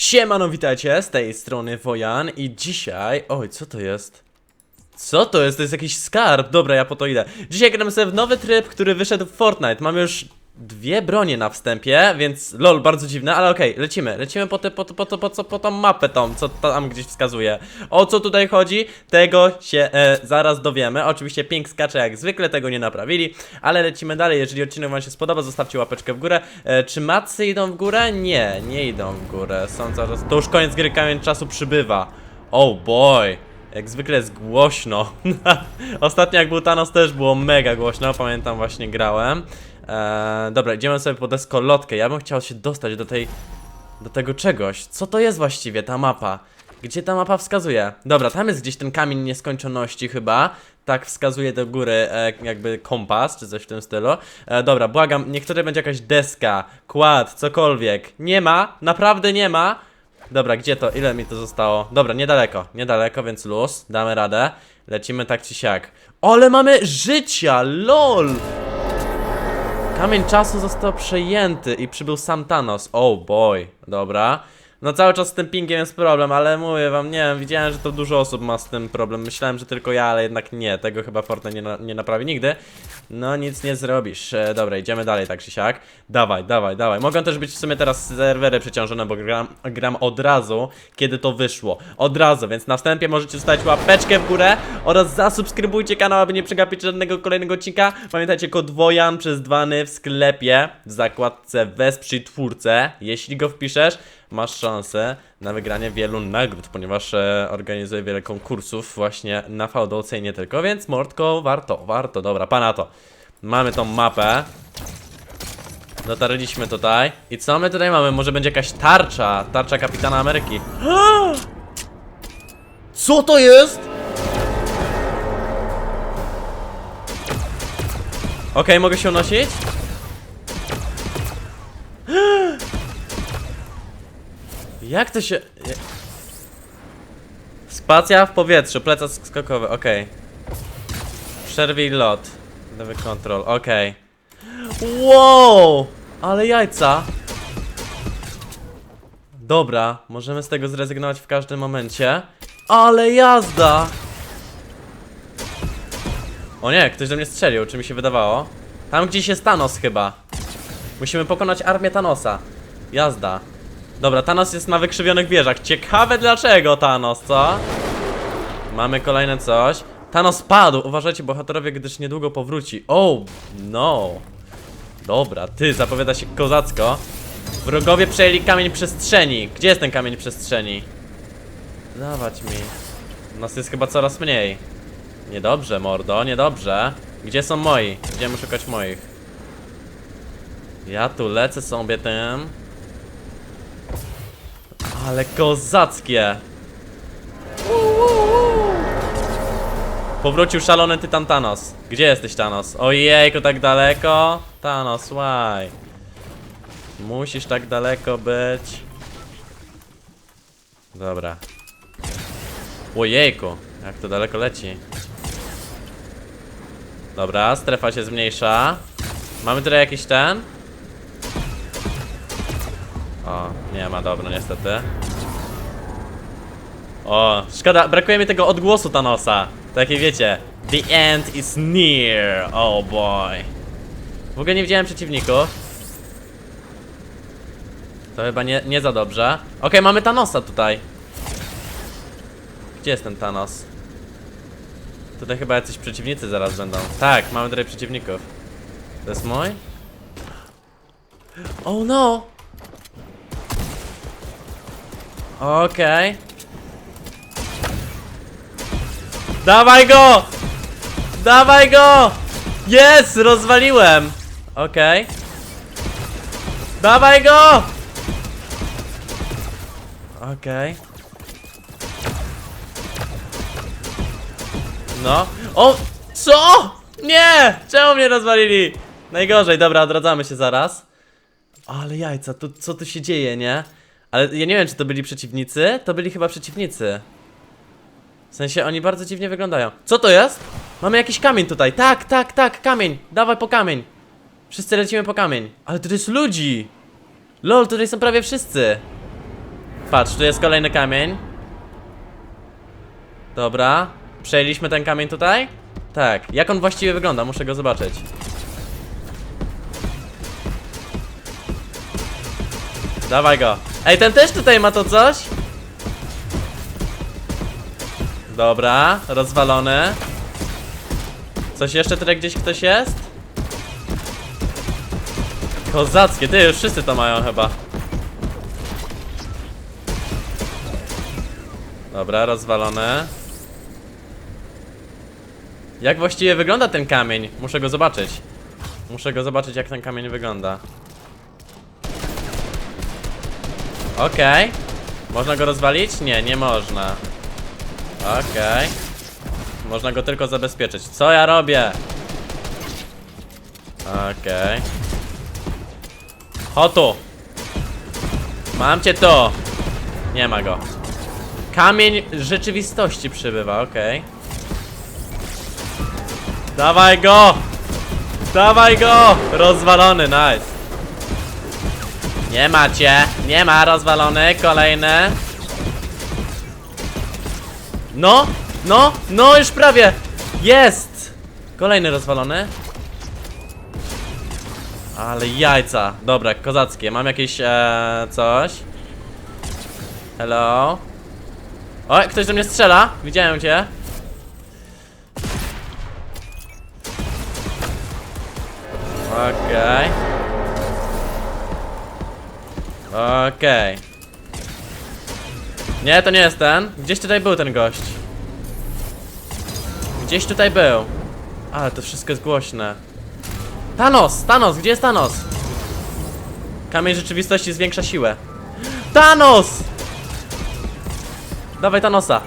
Siemano, witajcie, z tej strony Wojan i dzisiaj... Oj, co to jest? Co to jest? To jest jakiś skarb. Dobra, ja po to idę. Dzisiaj gramy sobie w nowy tryb, który wyszedł w Fortnite. Mamy już dwie bronie na wstępie, więc lol, bardzo dziwne, ale okej, lecimy. Lecimy po, te, po, po, po, po, co- po tą mapę tą, co tam gdzieś wskazuje. O co tutaj chodzi? Tego się e, zaraz dowiemy. Oczywiście Pink skacze jak zwykle, tego nie naprawili, ale lecimy dalej. Jeżeli odcinek wam się spodoba, zostawcie łapeczkę w górę. E, czy macy idą w górę? Nie, nie idą w górę. Są coraz... To już koniec gry, kamień czasu przybywa. Oh boy. Jak zwykle jest głośno. Ostatnio jak był Thanos też było mega głośno, pamiętam właśnie grałem. Eee, dobra, idziemy sobie po deskolotkę. Ja bym chciał się dostać do tej... do tego czegoś. Co to jest właściwie ta mapa? Gdzie ta mapa wskazuje? Dobra, tam jest gdzieś ten kamień nieskończoności chyba. Tak wskazuje do góry e, jakby kompas, czy coś w tym stylu. E, dobra, błagam, niech tutaj będzie jakaś deska, kład, cokolwiek. Nie ma, naprawdę nie ma. Dobra, gdzie to? Ile mi to zostało? Dobra, niedaleko, niedaleko, więc luz, damy radę. Lecimy tak czy siak. Ale mamy życia, lol! Kamień czasu został przejęty i przybył sam Thanos. Oh boy, dobra. No cały czas z tym pingiem jest problem, ale mówię wam, nie wiem, widziałem, że to dużo osób ma z tym problem. Myślałem, że tylko ja, ale jednak nie. Tego chyba Fortnite nie, na, nie naprawi nigdy. No nic nie zrobisz. E, dobra, idziemy dalej tak czy siak. Dawaj, dawaj, dawaj. Mogą też być w sumie teraz serwery przeciążone, bo gram, gram od razu, kiedy to wyszło. Od razu, więc na wstępie możecie zostawić łapeczkę w górę oraz zasubskrybujcie kanał, aby nie przegapić żadnego kolejnego odcinka. Pamiętajcie kod WOJAN przez dwany w sklepie w zakładce Wesprzyj twórcę. Jeśli go wpiszesz, masz szansę na wygranie wielu nagród, ponieważ e, organizuję wiele konkursów właśnie na VDOC nie tylko, więc mordko, warto, warto, dobra, pana to. Mamy tą mapę. Dotarliśmy tutaj. I co my tutaj mamy? Może będzie jakaś tarcza, tarcza Kapitana Ameryki. Co to jest? Okej, mogę się unosić? Jak to się... Spacja w powietrzu, plecak skokowy, okej. Przerwij lot. Lewy kontrol, okej. Wow! Ale jajca. Dobra, możemy z tego zrezygnować w każdym momencie. Ale jazda! O nie, ktoś do mnie strzelił, czy mi się wydawało? Tam gdzieś jest Thanos chyba. Musimy pokonać armię Thanosa. Jazda. Dobra, Thanos jest na wykrzywionych wieżach. Ciekawe dlaczego Thanos, co? Mamy kolejne coś. Thanos padł. Uważajcie, bohaterowie, gdyż niedługo powróci. Oh, no. Dobra, ty, zapowiada się kozacko. Wrogowie przejęli kamień przestrzeni. Gdzie jest ten kamień przestrzeni? Dawać mi. Nas jest chyba coraz mniej. Niedobrze, mordo, niedobrze. Gdzie są moi? Idziemy szukać moich. Ja tu lecę sobie tym. Ale kozackie! Powrócił szalony tytan Thanos. Gdzie jesteś Thanos? Ojejku, tak daleko? Thanos, why? Musisz tak daleko być. Dobra. Ojejku, jak to daleko leci. Dobra, strefa się zmniejsza. Mamy tutaj jakiś ten? O, nie ma, dobra, niestety. O, szkoda, brakuje mi tego odgłosu Thanosa. Takie wiecie, the end is near, oh boy. W ogóle nie widziałem przeciwników. To chyba nie, nie za dobrze. Okej, mamy Thanosa tutaj. Gdzie jest ten Thanos? Tutaj chyba jacyś przeciwnicy zaraz będą. Tak, mamy tutaj przeciwników. To jest mój? Oh no! Okej. Dawaj go! Dawaj go! Jest! Rozwaliłem! Okej. Dawaj go! Okej. No. O! Co? Nie! Czemu mnie rozwalili? Najgorzej, dobra, odradzamy się zaraz. Ale jajca, tu, co tu się dzieje, nie? Ale ja nie wiem, czy to byli przeciwnicy. To byli chyba przeciwnicy. W sensie oni bardzo dziwnie wyglądają. Co to jest? Mamy jakiś kamień tutaj. Tak, tak, tak, kamień. Dawaj po kamień. Wszyscy lecimy po kamień. Ale tutaj jest ludzi. Lol, tutaj są prawie wszyscy. Patrz, tu jest kolejny kamień. Dobra. Przejęliśmy ten kamień tutaj? Tak. Jak on właściwie wygląda? Muszę go zobaczyć. Dawaj go. Ej, ten też tutaj ma to coś? Dobra, rozwalony. Coś jeszcze tutaj gdzieś ktoś jest? Kozackie, ty już wszyscy to mają chyba. Dobra, rozwalone. Jak właściwie wygląda ten kamień? Muszę go zobaczyć. Muszę go zobaczyć, jak ten kamień wygląda. Okej. Można go rozwalić? Nie, nie można. Okej. Można go tylko zabezpieczyć. Co ja robię? Okej. Okay. tu! Mam cię tu! Nie ma go. Kamień rzeczywistości przybywa, okej. Dawaj go! Dawaj go! Rozwalony, nice. Nie macie, nie ma rozwalony, kolejny. No, no, no już prawie. Jest! Kolejny rozwalony. Ale jajca. Dobra, kozackie. Mam jakieś e, coś. Hello. Oj, ktoś do mnie strzela. Widziałem cię. Okej. Okej. Nie, to nie jest ten. Gdzieś tutaj był ten gość. Gdzieś tutaj był. Ale to wszystko jest głośne. Thanos! Thanos! Gdzie jest Thanos? Kamień rzeczywistości zwiększa siłę. Thanos! Dawaj Thanosa.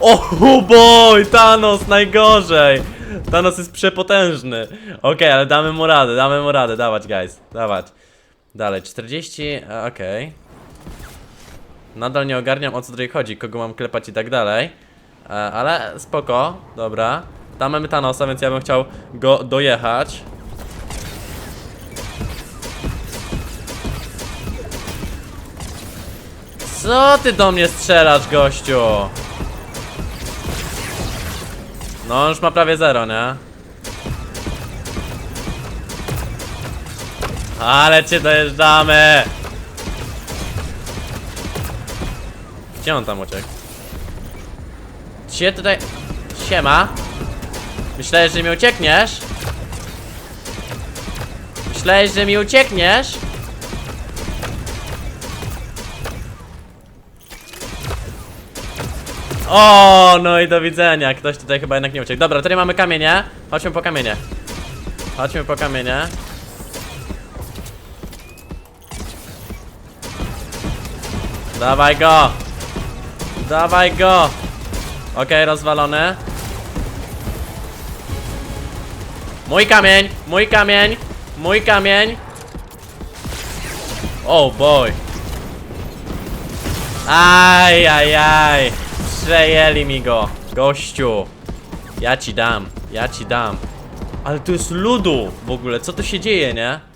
Oh boy! Thanos najgorzej! Thanos jest przepotężny. Okej, ale damy mu radę, damy mu radę. Dawać, guys. Dawać. Dalej, 40. e, Okej. Nadal nie ogarniam o co tutaj chodzi, kogo mam klepać i tak dalej. E, ale spoko, dobra. Tam mamy Thanosa, więc ja bym chciał go dojechać. Co ty do mnie strzelasz, gościu? No, on już ma prawie zero, nie? Ale cię dojeżdżamy! Gdzie on tam uciekł? Cię tutaj... Siema. Myślałeś, że mi uciekniesz? Myślałeś, że mi uciekniesz? O, no i do widzenia. Ktoś tutaj chyba jednak nie uciekł. Dobra, tutaj mamy kamienie. Chodźmy po kamienie. Chodźmy po kamienie. Dawaj go! Dawaj go! Okej, rozwalony. Mój kamień! Mój kamień! Mój kamień! Oh boy! Aj, aj, aj! Przejęli mi go! Gościu! Ja ci dam, ja ci dam. Ale to jest ludu w ogóle, co tu się dzieje, nie?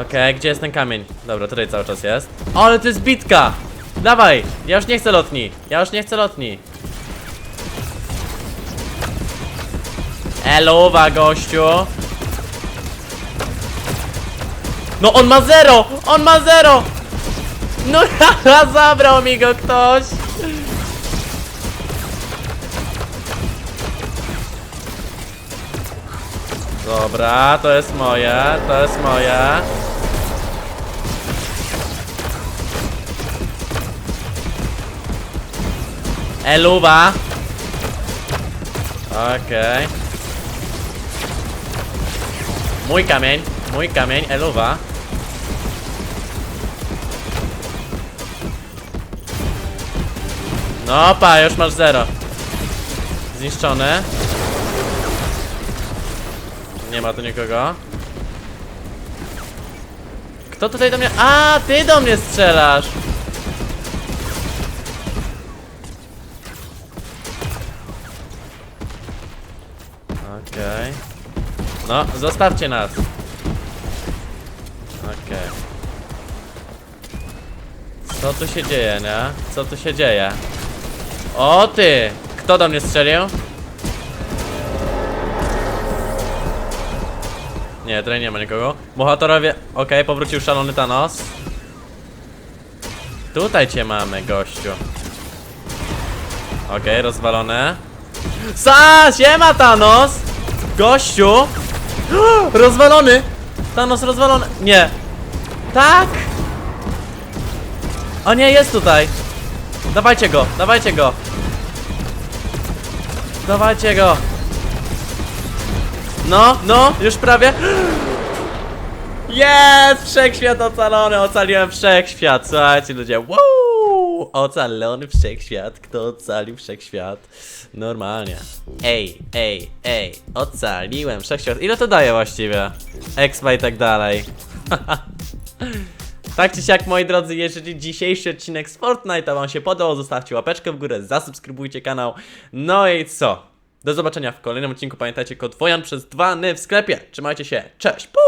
Okej, gdzie jest ten kamień? Dobra, tutaj cały czas jest. Ale to jest bitka! Dawaj! Ja już nie chcę lotni! Ja już nie chcę lotni! Eluwa, gościu! No on ma zero! On ma zero! No haha, zabrał mi go ktoś! Dobra, to jest moje, to jest moje. Eluwa. Okej. Mój kamień, mój kamień, eluwa. No pa, już masz zero. Zniszczony. Nie ma tu nikogo. Kto tutaj do mnie... A, ty do mnie strzelasz! Okej. No, zostawcie nas. Okej. Co tu się dzieje, nie? Co tu się dzieje? O ty! Kto do mnie strzelił? Nie, tutaj nie ma nikogo. Bohaterowie... Okej, powrócił szalony Thanos. Tutaj cię mamy, gościu. Okej, rozwalone. Sa, siema Thanos! Gościu! Rozwalony! Thanos rozwalony! Nie! Tak! O nie, jest tutaj! Dawajcie go, dawajcie go! Dawajcie go! No, no, już prawie. Jest! Wszechświat ocalony, ocaliłem wszechświat. Słuchajcie ludzie, wow! Ocalony wszechświat. Kto ocalił wszechświat? Normalnie. Ej, ej, ej, ocaliłem wszechświat. Ile to daje właściwie? Expa i tak dalej. Tak czy siak, moi drodzy, jeżeli dzisiejszy odcinek z Fortnite'a Wam się podobał, zostawcie łapeczkę w górę, zasubskrybujcie kanał. No i co? Do zobaczenia w kolejnym odcinku. Pamiętajcie, kod WOJAN przez 2 ny w sklepie. Trzymajcie się, cześć! Puu!